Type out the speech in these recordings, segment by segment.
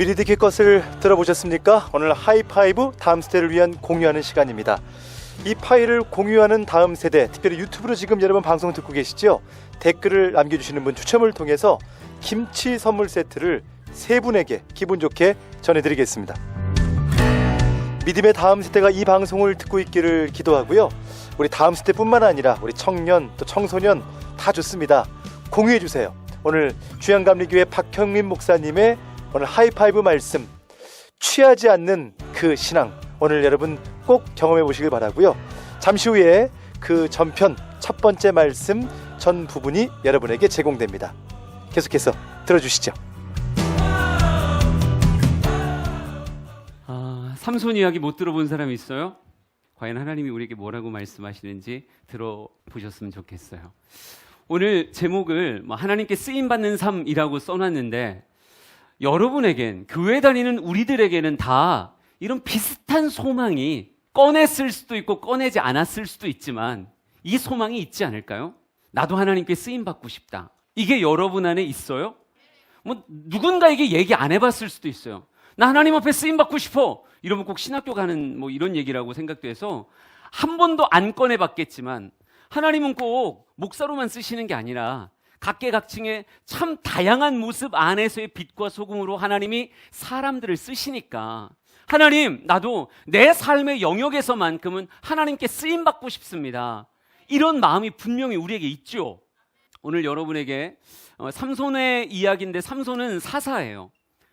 미리 듣길 것을 들어보셨습니까? 오늘 하이파이브 다음 세대를 위한 공유하는 시간입니다. 이 파일을 공유하는 다음 세대, 특별히 유튜브로 지금 여러분 방송 듣고 계시죠? 댓글을 남겨주시는 분 추첨을 통해서 김치 선물 세트를 세 분에게 기분 좋게 전해드리겠습니다. 믿음의 다음 세대가 이 방송을 듣고 있기를 기도하고요. 우리 다음 세대뿐만 아니라 우리 청년 또 청소년 다 좋습니다. 공유해 주세요. 오늘 주양감리교회 박형민 목사님의 오늘 하이파이브 말씀 취하지 않는 그 신앙 오늘 여러분 꼭 경험해 보시길 바라고요. 잠시 후에 그 전편 첫 번째 말씀 전 부분이 여러분에게 제공됩니다. 계속해서 들어주시죠. 아, 삼손 이야기 못 들어본 사람 있어요? 과연 하나님이 우리에게 뭐라고 말씀하시는지 들어보셨으면 좋겠어요. 오늘 제목을 뭐 하나님께 쓰임 받는 삶이라고 써놨는데 여러분에겐 교회 다니는 우리들에게는 다 이런 비슷한 소망이 꺼냈을 수도 있고 꺼내지 않았을 수도 있지만 이 소망이 있지 않을까요? 나도 하나님께 쓰임 받고 싶다. 이게 여러분 안에 있어요? 뭐 누군가에게 얘기 안 해봤을 수도 있어요. 나 하나님 앞에 쓰임 받고 싶어. 이러면 꼭 신학교 가는 뭐 이런 얘기라고 생각돼서 한 번도 안 꺼내봤겠지만 하나님은 꼭 목사로만 쓰시는 게 아니라 각계각층의 참 다양한 모습 안에서의 빛과 소금으로 하나님이 사람들을 쓰시니까 하나님 나도 내 삶의 영역에서만큼은 하나님께 쓰임 받고 싶습니다. 이런 마음이 분명히 우리에게 있죠. 오늘 여러분에게 어, 삼손의 이야기인데 삼손은 사사예요.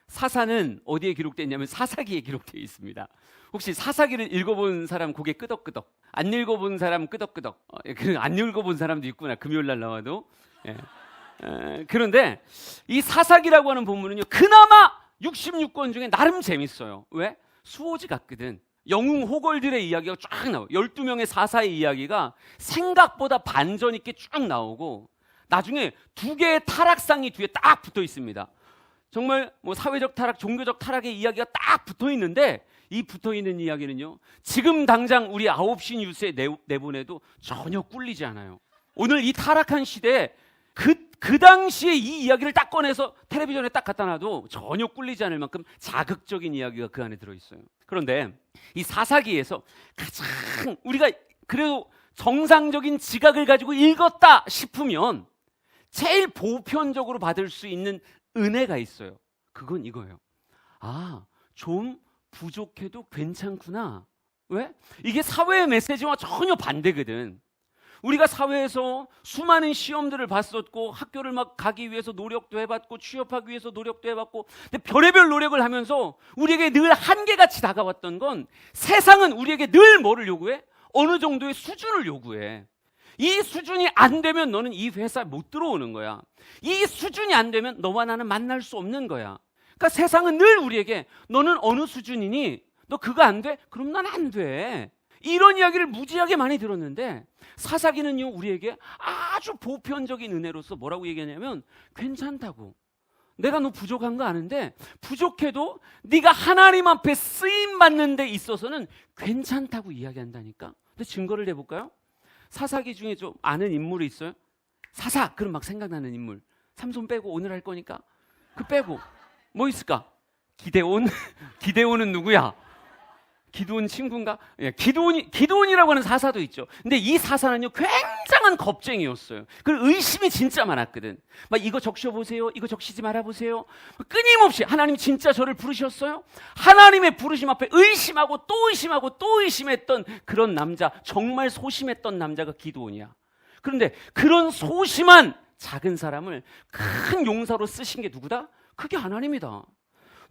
사사는 어디에 기록되어 있냐면 사사기에 기록되어 있습니다. 혹시 사사기를 읽어본 사람 고개 끄덕끄덕, 안 읽어본 사람 끄덕끄덕, 어, 그안 읽어본 사람도 있구나. 금요일 날 나와도. 예. 에, 그런데 이 사사기라고 하는 본문은요, 그나마 66권 중에 나름 재밌어요. 왜? 수호지 같거든. 영웅 호걸들의 이야기가 쫙 나와요. 12명의 사사의 이야기가 생각보다 반전 있게 쭉 나오고, 나중에 두 개의 타락상이 뒤에 딱 붙어 있습니다. 정말 뭐 사회적 타락, 종교적 타락의 이야기가 딱 붙어 있는데 이 붙어 있는 이야기는요. 지금 당장 우리 9시 뉴스에 내, 내보내도 전혀 꿀리지 않아요. 오늘 이 타락한 시대에 그, 그 당시에 이 이야기를 딱 꺼내서 텔레비전에 딱 갖다 놔도 전혀 꿀리지 않을 만큼 자극적인 이야기가 그 안에 들어있어요. 그런데 이 사사기에서 가장 우리가 그래도 정상적인 지각을 가지고 읽었다 싶으면 제일 보편적으로 받을 수 있는 은혜가 있어요. 그건 이거예요. 아, 좀 부족해도 괜찮구나. 왜? 이게 사회의 메시지와 전혀 반대거든. 우리가 사회에서 수많은 시험들을 봤었고 학교를 막 가기 위해서 노력도 해봤고 취업하기 위해서 노력도 해봤고 근데 별의별 노력을 하면서 우리에게 늘 한계같이 다가왔던 건 세상은 우리에게 늘 뭐를 요구해? 어느 정도의 수준을 요구해. 이 수준이 안 되면 너는 이 회사에 못 들어오는 거야. 이 수준이 안 되면 너와 나는 만날 수 없는 거야. 그러니까 세상은 늘 우리에게 너는 어느 수준이니? 너 그거 안 돼? 그럼 난 안 돼. 이런 이야기를 무지하게 많이 들었는데 사사기는요 우리에게 아주 보편적인 은혜로서 뭐라고 얘기하냐면 괜찮다고. 내가 너 부족한 거 아는데 부족해도 네가 하나님 앞에 쓰임 받는 데 있어서는 괜찮다고 이야기한다니까. 근데 증거를 내볼까요? 사사기 중에 좀 아는 인물이 있어요? 사사 그럼 막 생각나는 인물. 삼손 빼고 오늘 할 거니까 그 빼고 뭐 있을까? 기대온 기대온은 누구야? 기도원 친구인가? 예, 기도원이 기도원이라고 하는 사사도 있죠. 근데 이 사사는요 굉장한 겁쟁이였어요. 그 의심이 진짜 많았거든. 막 이거 적셔 보세요. 이거 적시지 말아 보세요. 끊임없이 하나님 진짜 저를 부르셨어요? 하나님의 부르심 앞에 의심하고 또 의심하고 또 의심했던 그런 남자, 정말 소심했던 남자가 기도원이야. 그런데 그런 소심한 작은 사람을 큰 용사로 쓰신 게 누구다? 그게 하나님이다.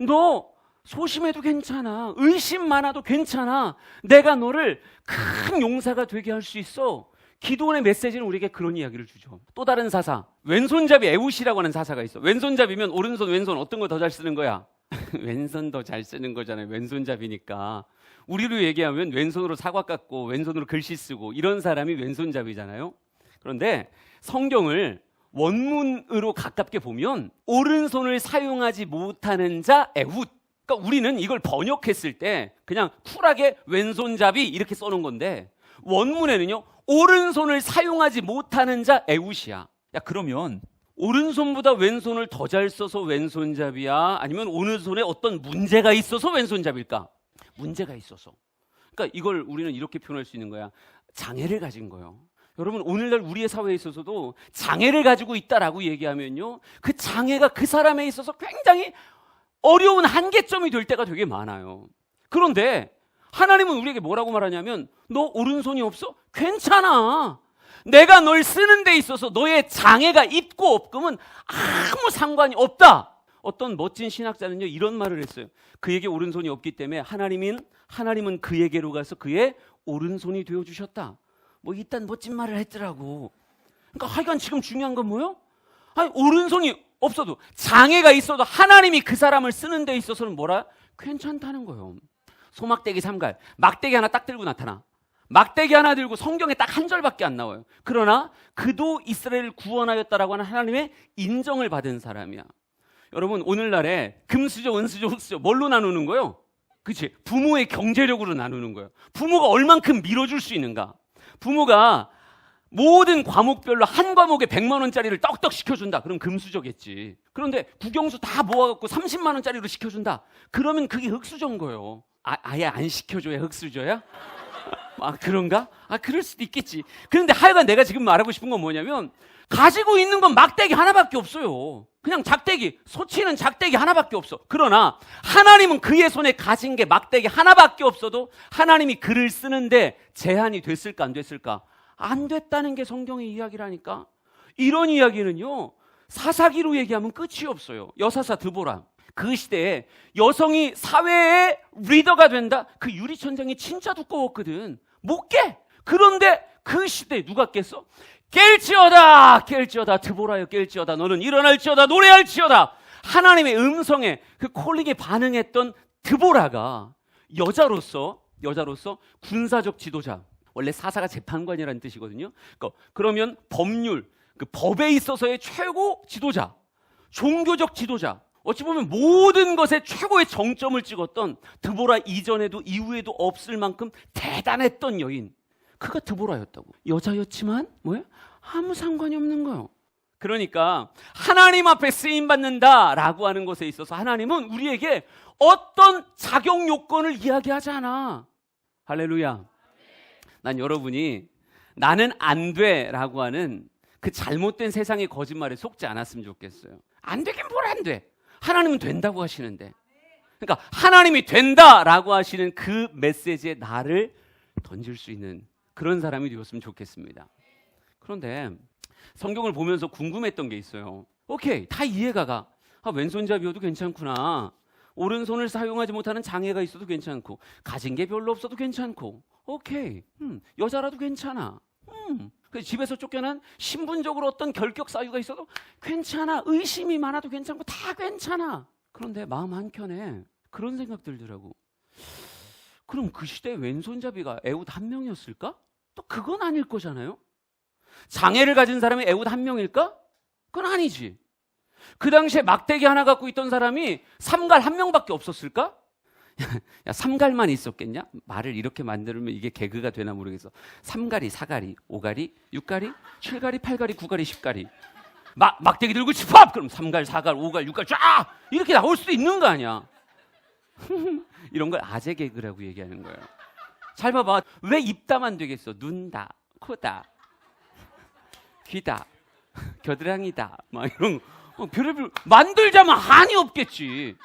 너 소심해도 괜찮아. 의심 많아도 괜찮아. 내가 너를 큰 용사가 되게 할 수 있어. 기도원의 메시지는 우리에게 그런 이야기를 주죠. 또 다른 사사. 왼손잡이 에우시라고 하는 사사가 있어. 왼손잡이면 오른손, 왼손 어떤 거더잘 쓰는 거야? 왼손 더 잘 쓰는 거잖아요. 왼손잡이니까. 우리로 얘기하면 왼손으로 사과 깎고 왼손으로 글씨 쓰고 이런 사람이 왼손잡이잖아요. 그런데 성경을 원문으로 가깝게 보면 오른손을 사용하지 못하는 자 에훗 그러니까 우리는 이걸 번역했을 때 그냥 쿨하게 왼손잡이 이렇게 써놓은 건데 원문에는요 오른손을 사용하지 못하는 자 에웃이야. 야 그러면 오른손보다 왼손을 더 잘 써서 왼손잡이야? 아니면 오른손에 어떤 문제가 있어서 왼손잡일까? 문제가 있어서. 그러니까 이걸 우리는 이렇게 표현할 수 있는 거야. 장애를 가진 거예요. 여러분 오늘날 우리의 사회에 있어서도 장애를 가지고 있다라고 얘기하면요. 그 장애가 그 사람에 있어서 굉장히 어려운 한계점이 될 때가 되게 많아요. 그런데 하나님은 우리에게 뭐라고 말하냐면 너 오른손이 없어? 괜찮아. 내가 널 쓰는 데 있어서 너의 장애가 있고 없금은 아무 상관이 없다. 어떤 멋진 신학자는요 이런 말을 했어요. 그에게 오른손이 없기 때문에 하나님인 하나님은 그에게로 가서 그의 오른손이 되어 주셨다. 뭐 이딴 멋진 말을 했더라고. 그러니까 하여간 지금 중요한 건 뭐요? 아니 오른손이 없어도 장애가 있어도 하나님이 그 사람을 쓰는 데 있어서는 뭐라? 괜찮다는 거예요. 소막대기 삼갈 막대기 하나 딱 들고 나타나. 막대기 하나 들고 성경에 딱 한 절밖에 안 나와요. 그러나 그도 이스라엘을 구원하였다라고 하는 하나님의 인정을 받은 사람이야. 여러분 오늘날에 금수저, 은수저, 흑수저 뭘로 나누는 거요? 그치? 부모의 경제력으로 나누는 거예요. 부모가 얼만큼 밀어줄 수 있는가? 부모가 모든 과목별로 한 과목에 100만 원짜리를 떡떡 시켜준다. 그럼 금수저겠지. 그런데 국영수 다 모아갖고 30만 원짜리로 시켜준다. 그러면 그게 흑수저인 거예요. 아, 아예 안 시켜줘야 흑수저야? 아 그런가? 아 그럴 수도 있겠지. 그런데 하여간 내가 지금 말하고 싶은 건 뭐냐면 가지고 있는 건 막대기 하나밖에 없어요. 그냥 작대기, 소치는 작대기 하나밖에 없어. 그러나 하나님은 그의 손에 가진 게 막대기 하나밖에 없어도 하나님이 글을 쓰는데 제한이 됐을까 안 됐을까? 안 됐다는 게 성경의 이야기라니까. 이런 이야기는요. 사사기로 얘기하면 끝이 없어요. 여사사 드보라. 그 시대에 여성이 사회의 리더가 된다? 그 유리천장이 진짜 두꺼웠거든. 못 깨! 그런데 그 시대에 누가 깼어? 깰지어다! 깰지어다! 드보라여 깰지어다! 너는 일어날지어다! 노래할지어다! 하나님의 음성에 그 콜링에 반응했던 드보라가 여자로서, 여자로서 군사적 지도자. 원래 사사가 재판관이라는 뜻이거든요. 그러니까 그러면 법률, 그 법에 있어서의 최고 지도자, 종교적 지도자, 어찌 보면 모든 것에 최고의 정점을 찍었던 드보라 이전에도 이후에도 없을 만큼 대단했던 여인. 그가 드보라였다고. 여자였지만 뭐야? 아무 상관이 없는 거예요. 그러니까 하나님 앞에 쓰임 받는다라고 하는 것에 있어서 하나님은 우리에게 어떤 자격 요건을 이야기하지 않아. 할렐루야. 난 여러분이 나는 안 돼라고 하는 그 잘못된 세상의 거짓말에 속지 않았으면 좋겠어요. 안 되긴 뭘 안 돼. 하나님은 된다고 하시는데. 그러니까 하나님이 된다라고 하시는 그 메시지에 나를 던질 수 있는 그런 사람이 되었으면 좋겠습니다. 그런데 성경을 보면서 궁금했던 게 있어요. 오케이, 다 이해가 가. 아, 왼손잡이여도 괜찮구나. 오른손을 사용하지 못하는 장애가 있어도 괜찮고, 가진 게 별로 없어도 괜찮고, 오케이, 음, 여자라도 괜찮아. 음, 그 집에서 쫓겨난 신분적으로 어떤 결격 사유가 있어도 괜찮아. 의심이 많아도 괜찮고 다 괜찮아. 그런데 마음 한켠에 그런 생각 들더라고. 그럼 그 시대 왼손잡이가 애웃 한 명이었을까? 또 그건 아닐 거잖아요. 장애를 가진 사람이 애웃 한 명일까? 그건 아니지. 그 당시에 막대기 하나 갖고 있던 사람이 삼갈 한 명밖에 없었을까? 야, 삼갈만 있었겠냐? 말을 이렇게 만들면 이게 개그가 되나 모르겠어. 삼가리, 사가리, 오가리, 육가리, 칠가리, 팔가리, 구가리, 십가리. 막, 막대기 들고 집합! 그럼 삼갈, 사갈, 오갈, 육갈, 쫙! 이렇게 나올 수도 있는 거 아니야. 이런 걸 아재 개그라고 얘기하는 거예요. 잘 봐봐. 왜안 되겠어? 눈다, 코다, 귀다, 겨드랑이다. 막 이런, 어, 별의별, 만들자면 한이 없겠지.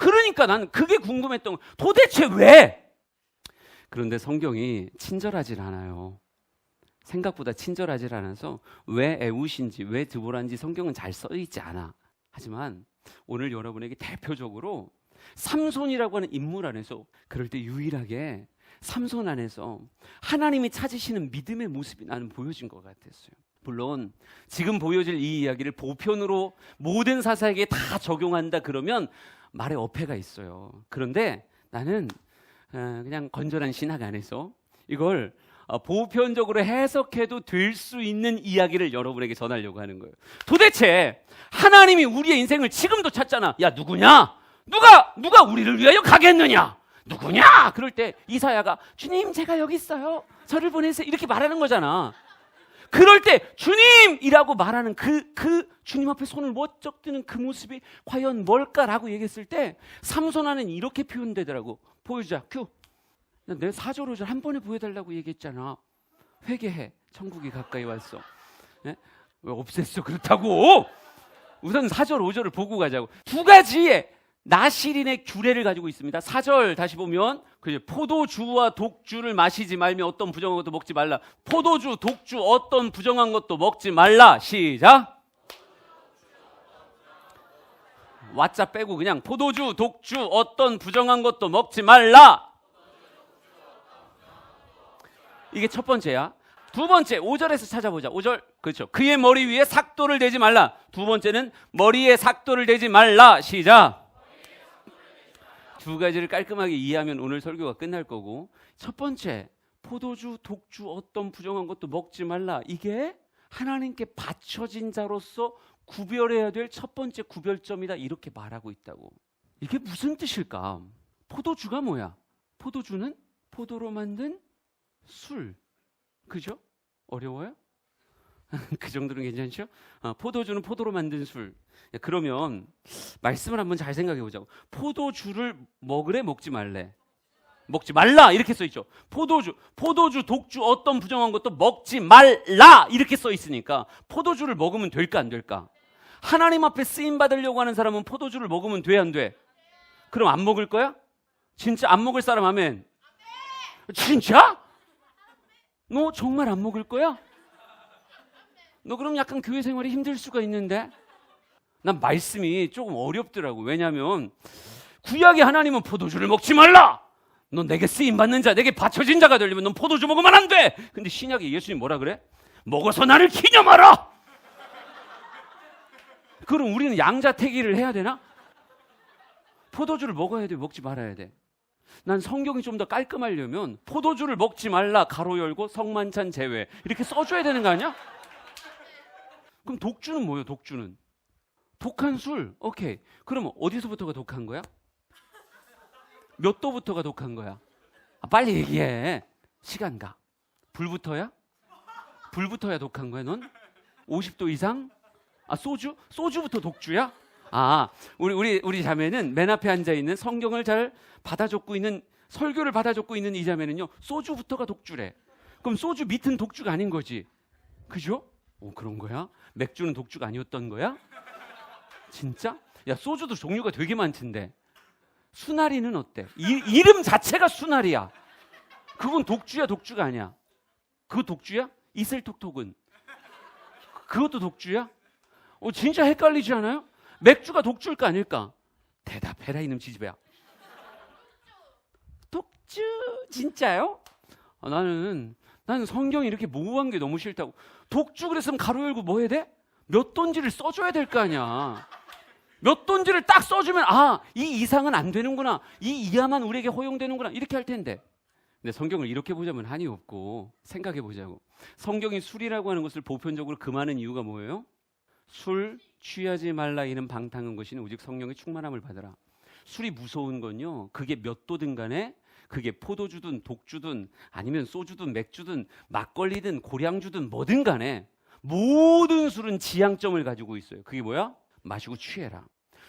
그러니까 나는 그게 궁금했던 거. 도대체 왜? 그런데 성경이 친절하질 않아요. 생각보다 친절하질 않아서 왜 애우신지 왜 드보라인지 성경은 잘 써 있지 않아. 하지만 오늘 여러분에게 대표적으로 삼손이라고 하는 인물 안에서 그럴 때 유일하게 삼손 안에서 하나님이 찾으시는 믿음의 모습이 나는 보여진 것 같았어요. 물론 지금 보여질 이 이야기를 보편으로 모든 사사에게 다 적용한다 그러면 말에 어폐가 있어요. 그런데 나는 어, 그냥 건전한 신학 안에서 이걸 어, 보편적으로 해석해도 될 수 있는 이야기를 여러분에게 전하려고 하는 거예요. 도대체 하나님이 우리의 인생을 지금도 찾잖아. 야 누구냐? 누가 누가 우리를 위하여 가겠느냐? 누구냐? 그럴 때 이사야가 주님 제가 여기 있어요. 저를 보내세요. 이렇게 말하는 거잖아. 그럴 때 주님이라고 말하는 그, 그 주님 앞에 손을 멋쩍 드는 그 모습이 과연 뭘까라고 얘기했을 때 삼손 안에는 이렇게 표현되더라고. 보여주자. 큐. 내 사절 오절 한 번에 보여달라고 얘기했잖아. 회개해. 천국이 가까이 왔어. 예? 왜 없앴어? 그렇다고. 우선 사절 오절을 보고 가자고. 두 가지의 나시린의 규례를 가지고 있습니다. 사절 다시 보면 그 포도주와 독주를 마시지 말며 어떤 부정한 것도 먹지 말라. 포도주, 독주 어떤 부정한 것도 먹지 말라. 시작. 와짜 빼고 그냥 포도주, 독주 어떤 부정한 것도 먹지 말라. 이게 첫 번째야. 두 번째, 5절에서 찾아보자. 5절. 그렇죠. 그의 머리 위에 삭도를 대지 말라. 두 번째는 머리에 삭도를 대지 말라. 시작. 두 가지를 깔끔하게 이해하면 오늘 설교가 끝날 거고. 첫 번째, 포도주, 독주 어떤 부정한 것도 먹지 말라. 이게 하나님께 바쳐진 자로서 구별해야 될 첫 번째 구별점이다. 이렇게 말하고 있다고. 이게 무슨 뜻일까? 포도주가 뭐야? 포도주는 포도로 만든 술. 그죠? 어려워요? 그 정도는 괜찮죠? 어, 포도주는 포도로 만든 술. 야, 그러면 말씀을 한번 잘 생각해 보자고. 포도주를 먹으래 먹지 말래. 먹지 말라 이렇게 써 있죠. 포도주, 포도주, 독주 어떤 부정한 것도 먹지 말라 이렇게 써 있으니까 포도주를 먹으면 될까 안 될까? 하나님 앞에 쓰임 받으려고 하는 사람은 포도주를 먹으면 돼 안 돼? 그럼 안 먹을 거야? 진짜 안 먹을 사람 하면 진짜? 너 정말 안 먹을 거야? 너 그럼 약간 교회 생활이 힘들 수가 있는데? 난 말씀이 조금 어렵더라고. 왜냐하면 구약의 하나님은 포도주를 먹지 말라. 너 내게 쓰임 받는 자, 내게 바쳐진 자가 되려면 넌 포도주 먹으면 안 돼. 근데 신약에 예수님 뭐라 그래? 먹어서 나를 기념하라. 그럼 우리는 양자택일을 해야 되나? 포도주를 먹어야 돼, 먹지 말아야 돼. 난 성경이 좀 더 깔끔하려면 포도주를 먹지 말라 가로 열고 성만찬 제외 이렇게 써줘야 되는 거 아니야? 그럼 독주는 뭐예요? 독주는 독한 술. 오케이. 그럼 어디서부터가 독한 거야? 몇 도부터가 독한 거야? 아, 빨리 얘기해. 시간 가. 불부터야? 불부터야 독한 거야, 넌? 50도 이상? 아, 소주? 소주부터 독주야? 아, 우리 우리 우리 자매는 맨 앞에 앉아 있는 성경을 잘 받아 적고 있는 설교를 받아 적고 있는 이 자매는요. 소주부터가 독주래. 그럼 소주 밑은 독주가 아닌 거지. 그죠? 오, 그런 거야? 맥주는 독주가 아니었던 거야? 진짜? 야, 소주도 종류가 되게 많던데. 수나리는 어때? 이, 이름 자체가 수나리야. 그건 독주야, 독주가 아니야. 그거 독주야? 이슬톡톡은. 그것도 독주야? 어, 진짜 헷갈리지 않아요? 맥주가 독주일까 아닐까? 대답해라 이놈 지지배야. 독주 진짜요? 아, 나는 나는 성경이 이렇게 모호한 게 너무 싫다고. 독주 그랬으면 가로 열고 뭐 해야 돼? 몇 돈지를 써줘야 될 거 아니야. 몇 돈지를 딱 써주면 아 이 이상은 안 되는구나. 이 이하만 우리에게 허용되는구나. 이렇게 할 텐데. 근데 성경을 이렇게 보자면 한이 없고 생각해 보자고. 성경이 술이라고 하는 것을 보편적으로 금하는 이유가 뭐예요? 술 취하지 말라 이는 방탕한 것이니 오직 성령의 충만함을 받으라. 술이 무서운 건요. 그게 몇 도든 간에 그게 포도주든 독주든 아니면 소주든 맥주든 막걸리든 고량주든 뭐든 간에 모든 술은 지향점을 가지고 있어요. 그게 뭐야? 마시고 취해라.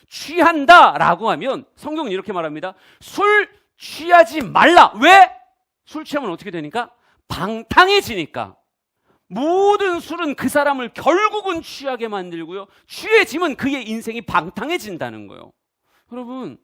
취한다 라고 하면 성경은 이렇게 말합니다. 술 취하지 말라. 왜? 술 취하면 어떻게 되니까? 방탕해지니까. 모든 술은 그 사람을 결국은 취하게 만들고요. 취해지면 그의 인생이 방탕해진다는 거예요. 여러분,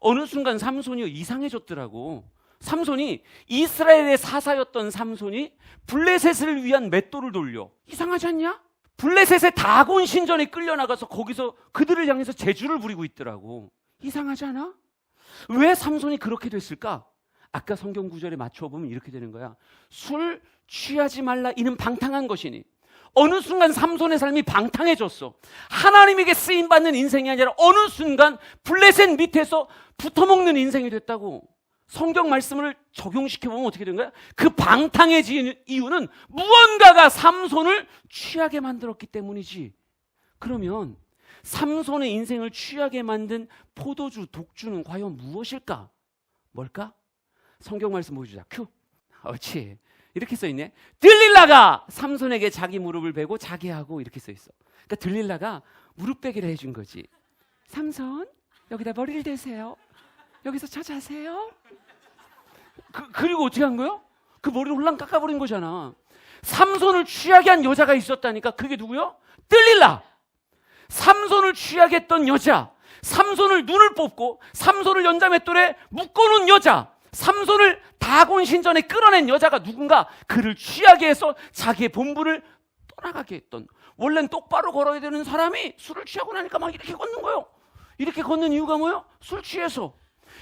어느 순간 삼손이 이상해졌더라고. 삼손이 이스라엘의 사사였던 삼손이 블레셋을 위한 맷돌을 돌려. 이상하지 않냐? 블레셋의 다곤 신전에 끌려 나가서 거기서 그들을 향해서 제주를 부리고 있더라고. 이상하지 않아? 왜 삼손이 그렇게 됐을까? 아까 성경 구절에 맞춰 보면 이렇게 되는 거야. 술 취하지 말라 이는 방탕한 것이니 어느 순간 삼손의 삶이 방탕해졌어. 하나님에게 쓰임 받는 인생이 아니라 어느 순간 블레셋 밑에서 붙어먹는 인생이 됐다고. 성경 말씀을 적용시켜 보면 어떻게 된 거야? 그 방탕해진 이유는 무언가가 삼손을 취하게 만들었기 때문이지. 그러면 삼손의 인생을 취하게 만든 포도주, 독주는 과연 무엇일까? 뭘까? 성경 말씀 보여주자. 큐. 옳지. 이렇게 써 있네. 들릴라가 삼손에게 자기 무릎을 베고 자기 하고 이렇게 써 있어. 그러니까 들릴라가 무릎 베기를 해준 거지. 삼손 여기다 머리를 대세요. 여기서 저 자세요. 그, 그리고 어떻게 한 거요? 그 머리를 홀랑 깎아버린 거잖아. 삼손을 취하게 한 여자가 있었다니까. 그게 누구요? 들릴라. 삼손을 취하게 했던 여자. 삼손을 눈을 뽑고 삼손을 연자맷돌에 묶어놓은 여자. 삼손을 다곤 신전에 끌어낸 여자가 누군가 그를 취하게 해서 자기의 본분을 떠나가게 했던 원래는 똑바로 걸어야 되는 사람이 술을 취하고 나니까 막 이렇게 걷는 거예요. 이렇게 걷는 이유가 뭐예요? 술 취해서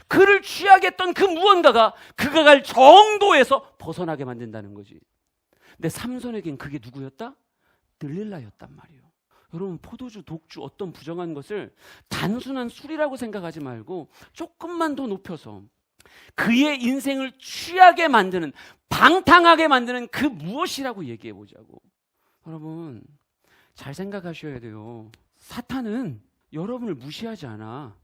그를 취하게 했던 그 무언가가 그가 갈 정도에서 벗어나게 만든다는 거지. 근데 삼손에겐 그게 누구였다? 들릴라였단 말이에요. 여러분 포도주, 독주 어떤 부정한 것을 단순한 술이라고 생각하지 말고 조금만 더 높여서 그의 인생을 취하게 만드는 방탕하게 만드는 그 무엇이라고 얘기해 보자고. 여러분 잘 생각하셔야 돼요. 사탄은 여러분을 무시하지 않아.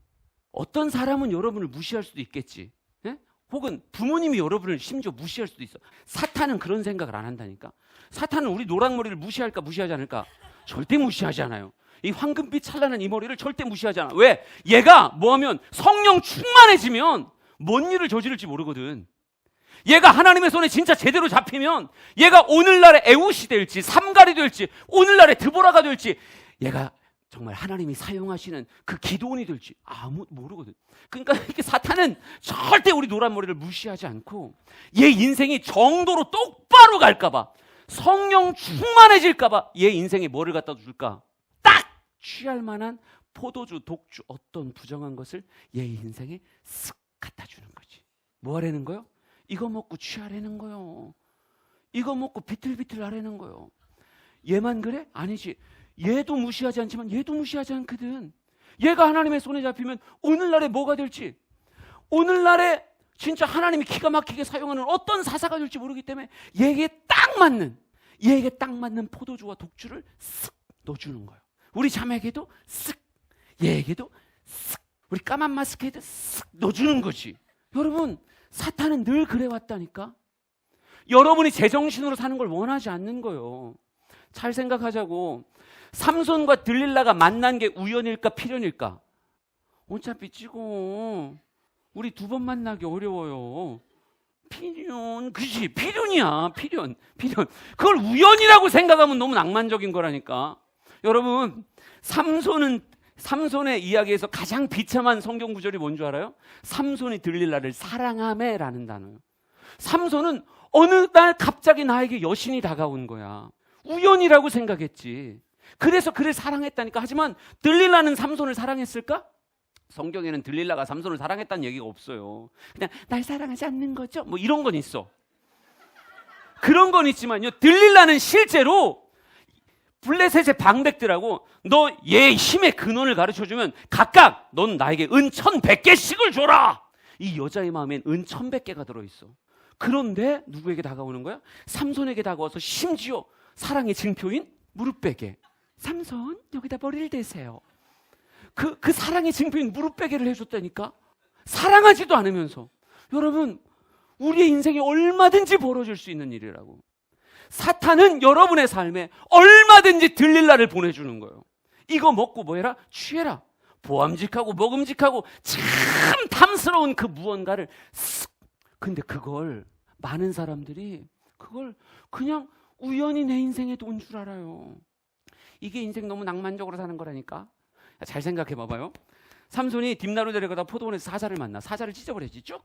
어떤 사람은 여러분을 무시할 수도 있겠지. 예? 혹은 부모님이 여러분을 심지어 무시할 수도 있어. 사탄은 그런 생각을 안 한다니까. 사탄은 우리 노랑머리를 무시할까 무시하지 않을까? 절대 무시하지 않아요. 이 황금빛 찬란한 이 머리를 절대 무시하지 않아. 왜? 얘가 뭐하면 성령 충만해지면 뭔 일을 저지를지 모르거든. 얘가 하나님의 손에 진짜 제대로 잡히면 얘가 오늘날의 에우시 될지 삼갈이 될지 오늘날의 드보라가 될지 얘가 정말 하나님이 사용하시는 그 기도원이 될지 아무 모르거든. 그러니까 사탄은 절대 우리 노란 머리를 무시하지 않고 얘 인생이 정도로 똑바로 갈까봐 성령 충만해질까봐 얘 인생에 뭐를 갖다 줄까? 딱 취할 만한 포도주, 독주 어떤 부정한 것을 얘 인생에 쓱 갖다 주는 거지. 뭐 하라는 거요? 이거 먹고 취하라는 거요. 이거 먹고 비틀비틀 하라는 거요. 얘만 그래? 아니지. 얘도 무시하지 않지만 얘도 무시하지 않거든. 얘가 하나님의 손에 잡히면 오늘날에 뭐가 될지, 오늘날에 진짜 하나님이 기가 막히게 사용하는 어떤 사사가 될지 모르기 때문에 얘에게 딱 맞는, 얘에게 딱 맞는 포도주와 독주를 쓱 넣어주는 거예요. 우리 자매에게도 쓱, 얘에게도 쓱, 우리 까만 마스크에도 쓱 넣어주는 거지. 여러분, 사탄은 늘 그래왔다니까. 여러분이 제정신으로 사는 걸 원하지 않는 거예요. 잘 생각하자고. 삼손과 들릴라가 만난 게 우연일까 필연일까? 어차피 찍어. 우리 두 번 만나기 어려워요. 필연, 그지? 필연이야. 필연, 필연. 그걸 우연이라고 생각하면 너무 낭만적인 거라니까. 여러분, 삼손은 삼손의 이야기에서 가장 비참한 성경 구절이 뭔 줄 알아요? 삼손이 들릴라를 사랑하매라는 단어예요. 삼손은 어느 날 갑자기 나에게 여신이 다가온 거야. 우연이라고 생각했지. 그래서 그를 사랑했다니까. 하지만 들릴라는 삼손을 사랑했을까? 성경에는 들릴라가 삼손을 사랑했다는 얘기가 없어요. 그냥 날 사랑하지 않는 거죠? 뭐 이런 건 있어. 그런 건 있지만요. 들릴라는 실제로 블레셋의 방백들하고 너 얘 힘의 근원을 가르쳐 주면 각각 넌 나에게 은 천백 개씩을 줘라. 이 여자의 마음엔 은 천백 개가 들어 있어. 그런데 누구에게 다가오는 거야? 삼손에게 다가와서 심지어 사랑의 증표인 무릎 베게. 삼손 여기다 머리를 대세요. 그, 그 사랑의 증표인 무릎 베개를 해줬다니까? 사랑하지도 않으면서. 여러분, 우리의 인생에 얼마든지 벌어질 수 있는 일이라고. 사탄은 여러분의 삶에 얼마든지 들릴라를 보내주는 거예요. 이거 먹고 뭐 해라? 취해라. 보암직하고 먹음직하고 참 탐스러운 그 무언가를 쓱. 근데 그걸 많은 사람들이 그걸 그냥 우연히 내 인생에 온 줄 알아요. 이게 인생 너무 낭만적으로 사는 거라니까. 잘 생각해 봐봐요. 삼손이 딥나루 데려가다 포도원에서 사자를 만나. 사자를 찢어버렸지 쭉.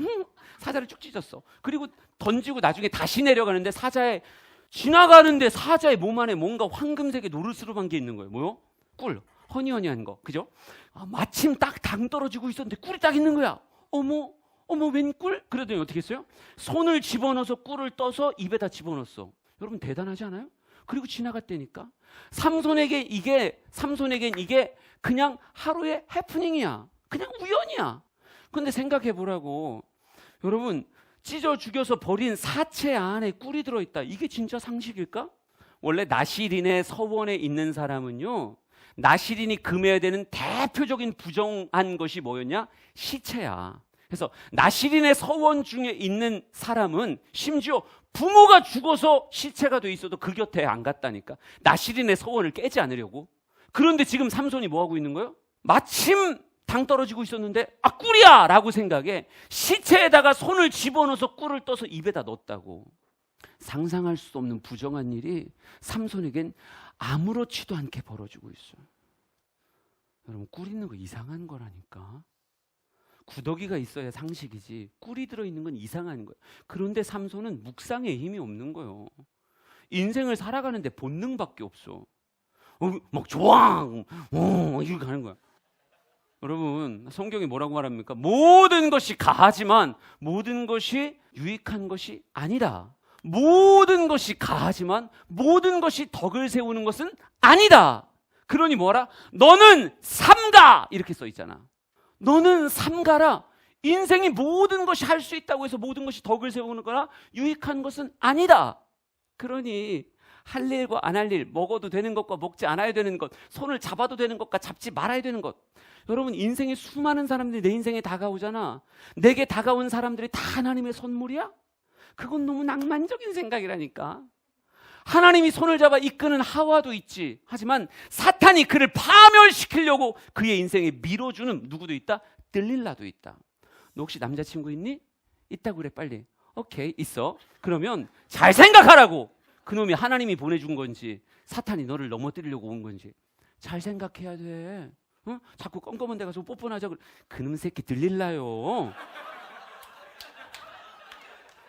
음, 사자를 쭉 찢었어. 그리고 던지고 나중에 다시 내려가는데 사자의 지나가는데 사자의 몸 안에 뭔가 황금색의 노르스름한 게 있는 거예요. 뭐요? 꿀. 허니허니한 거. 그죠? 아, 마침 딱 당 떨어지고 있었는데 꿀이 딱 있는 거야. 어머, 어머, 웬 꿀? 그러더니 어떻게 했어요? 손을 집어넣어서 꿀을 떠서 입에다 집어넣었어. 여러분 대단하지 않아요? 그리고 지나갔다니까. 삼손에게 이게 삼손에겐 이게 그냥 하루의 해프닝이야. 그냥 우연이야. 근데 생각해 보라고. 여러분 찢어 죽여서 버린 사체 안에 꿀이 들어 있다. 이게 진짜 상식일까? 원래 나시린의 서원에 있는 사람은요. 나시린이 금해야 되는 대표적인 부정한 것이 뭐였냐? 시체야. 그래서 나시린의 서원 중에 있는 사람은 심지어 부모가 죽어서 시체가 돼 있어도 그 곁에 안 갔다니까. 나시린의 서원을 깨지 않으려고. 그런데 지금 삼손이 뭐 하고 있는 거예요? 마침 당 떨어지고 있었는데 아 꿀이야 라고 생각에 시체에다가 손을 집어넣어서 꿀을 떠서 입에다 넣었다고. 상상할 수 없는 부정한 일이 삼손에겐 아무렇지도 않게 벌어지고 있어요. 여러분 꿀 있는 거 이상한 거라니까. 구더기가 있어야 상식이지 꿀이 들어있는 건 이상한 거예요. 그런데 삼손은 묵상에 힘이 없는 거예요. 인생을 살아가는데 본능밖에 없어. 어, 막 조왕, 어, 이렇게 하는 거야. 여러분 성경이 뭐라고 말합니까? 모든 것이 가하지만 모든 것이 유익한 것이 아니다. 모든 것이 가하지만 모든 것이 덕을 세우는 것은 아니다. 그러니 뭐라? 너는 삼가 이렇게 써 있잖아. 너는 삼가라. 인생이 모든 것이 할 수 있다고 해서 모든 것이 덕을 세우는 거나 유익한 것은 아니다. 그러니 할 일과 안 할 일, 먹어도 되는 것과 먹지 않아야 되는 것, 손을 잡아도 되는 것과 잡지 말아야 되는 것. 여러분 인생에 수많은 사람들이 내 인생에 다가오잖아. 내게 다가온 사람들이 다 하나님의 선물이야? 그건 너무 낭만적인 생각이라니까. 하나님이 손을 잡아 이끄는 하와도 있지. 하지만 사탄이 그를 파멸시키려고 그의 인생에 밀어주는 누구도 있다? 들릴라도 있다. 너 혹시 남자친구 있니? 있다고 그래 빨리. 오케이 있어. 그러면 잘 생각하라고. 그놈이 하나님이 보내준 건지 사탄이 너를 넘어뜨리려고 온 건지 잘 생각해야 돼. 어? 자꾸 껌껌한 데 가서 뽀뽀하자 그래. 그놈 새끼 들릴라요.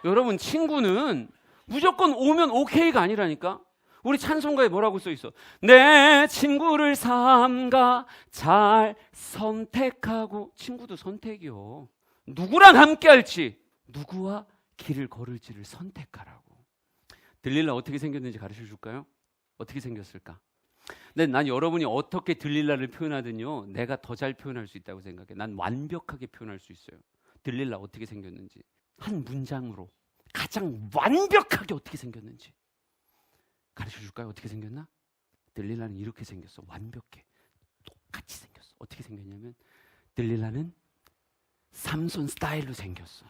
여러분 친구는 무조건 오면 오케이가 아니라니까. 우리 찬송가에 뭐라고 써 있어? 내 친구를 삼가 잘 선택하고 친구도 선택이요. 누구랑 함께 할지 누구와 길을 걸을지를 선택하라고. 들릴라 어떻게 생겼는지 가르쳐 줄까요? 어떻게 생겼을까? 근데 난 여러분이 어떻게 들릴라를 표현하든요. 내가 더 잘 표현할 수 있다고 생각해. 난 완벽하게 표현할 수 있어요. 들릴라 어떻게 생겼는지. 한 문장으로 가장 완벽하게 어떻게 생겼는지 가르쳐 줄까요? 어떻게 생겼나? 들릴라는 이렇게 생겼어. 완벽해. 똑같이 생겼어. 어떻게 생겼냐면 들릴라는 삼손 스타일로 생겼어.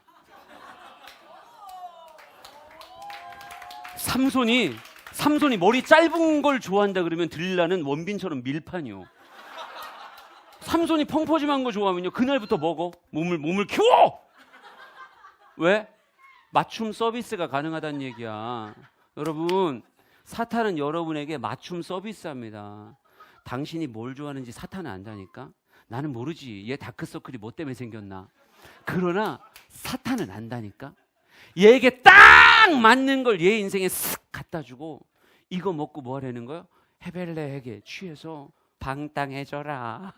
삼손이 삼손이 머리 짧은 걸 좋아한다 그러면 들릴라는 원빈처럼 밀판이요. 삼손이 펑퍼짐한 거 좋아하면요 그날부터 먹어 몸을 몸을 키워. 왜? 맞춤 서비스가 가능하다는 얘기야. 여러분, 사탄은 여러분에게 맞춤 서비스합니다. 당신이 뭘 좋아하는지 사탄은 안다니까? 나는 모르지. 얘 다크서클이 뭐 때문에 생겼나? 그러나 사탄은 안다니까? 얘에게 딱 맞는 걸 얘 인생에 쓱 갖다 주고 이거 먹고 뭐 하려는 거요? 헤벨레에게 취해서 방탕해져라.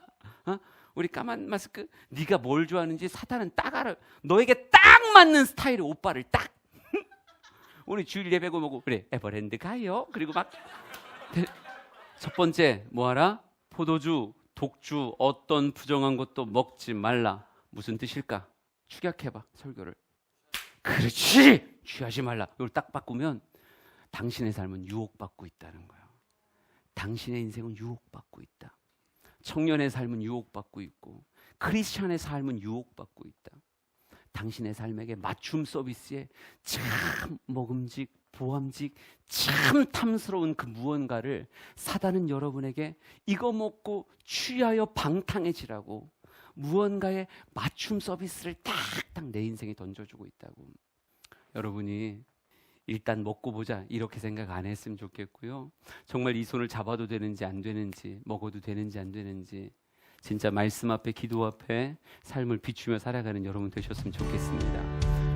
어? 우리 까만 마스크 네가 뭘 좋아하는지 사탄은 딱 알아. 너에게 딱 맞는 스타일의 오빠를 딱. 우리 주일 예배 고 뭐고 그래 에버랜드 가요. 그리고 막 첫 번째 뭐하라? 포도주, 독주, 어떤 부정한 것도 먹지 말라. 무슨 뜻일까? 축약해봐 설교를. 그렇지. 취하지 말라. 이걸 딱 바꾸면 당신의 삶은 유혹받고 있다는 거예요. 당신의 인생은 유혹받고 있다. 청년의 삶은 유혹받고 있고 크리스천의 삶은 유혹받고 있다. 당신의 삶에게 맞춤 서비스에 참 먹음직, 보암직, 참 탐스러운 그 무언가를 사단은 여러분에게 이거 먹고 취하여 방탕해지라고 무언가의 맞춤 서비스를 딱딱 내 인생에 던져주고 있다고. 여러분이 일단 먹고 보자 이렇게 생각 안 했으면 좋겠고요. 정말 이 손을 잡아도 되는지 안 되는지 먹어도 되는지 안 되는지 진짜 말씀 앞에 기도 앞에 삶을 비추며 살아가는 여러분 되셨으면 좋겠습니다.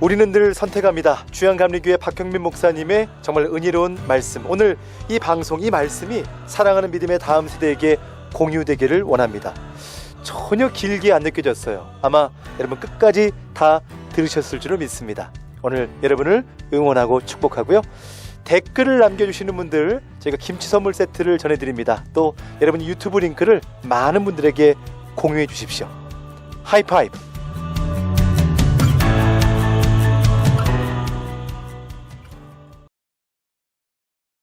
우리는 늘 선택합니다. 주양감리교회 박형민 목사님의 정말 은혜로운 말씀. 오늘 이 방송, 이 말씀이 사랑하는 믿음의 다음 세대에게 공유되기를 원합니다. 전혀 길게 안 느껴졌어요. 아마 여러분 끝까지 다 들으셨을 줄로 믿습니다. 오늘 여러분을 응원하고 축복하고요. 댓글을 남겨주시는 분들 저희가 김치 선물 세트를 전해드립니다. 또 여러분 유튜브 링크를 많은 분들에게 공유해 주십시오. 하이파이브.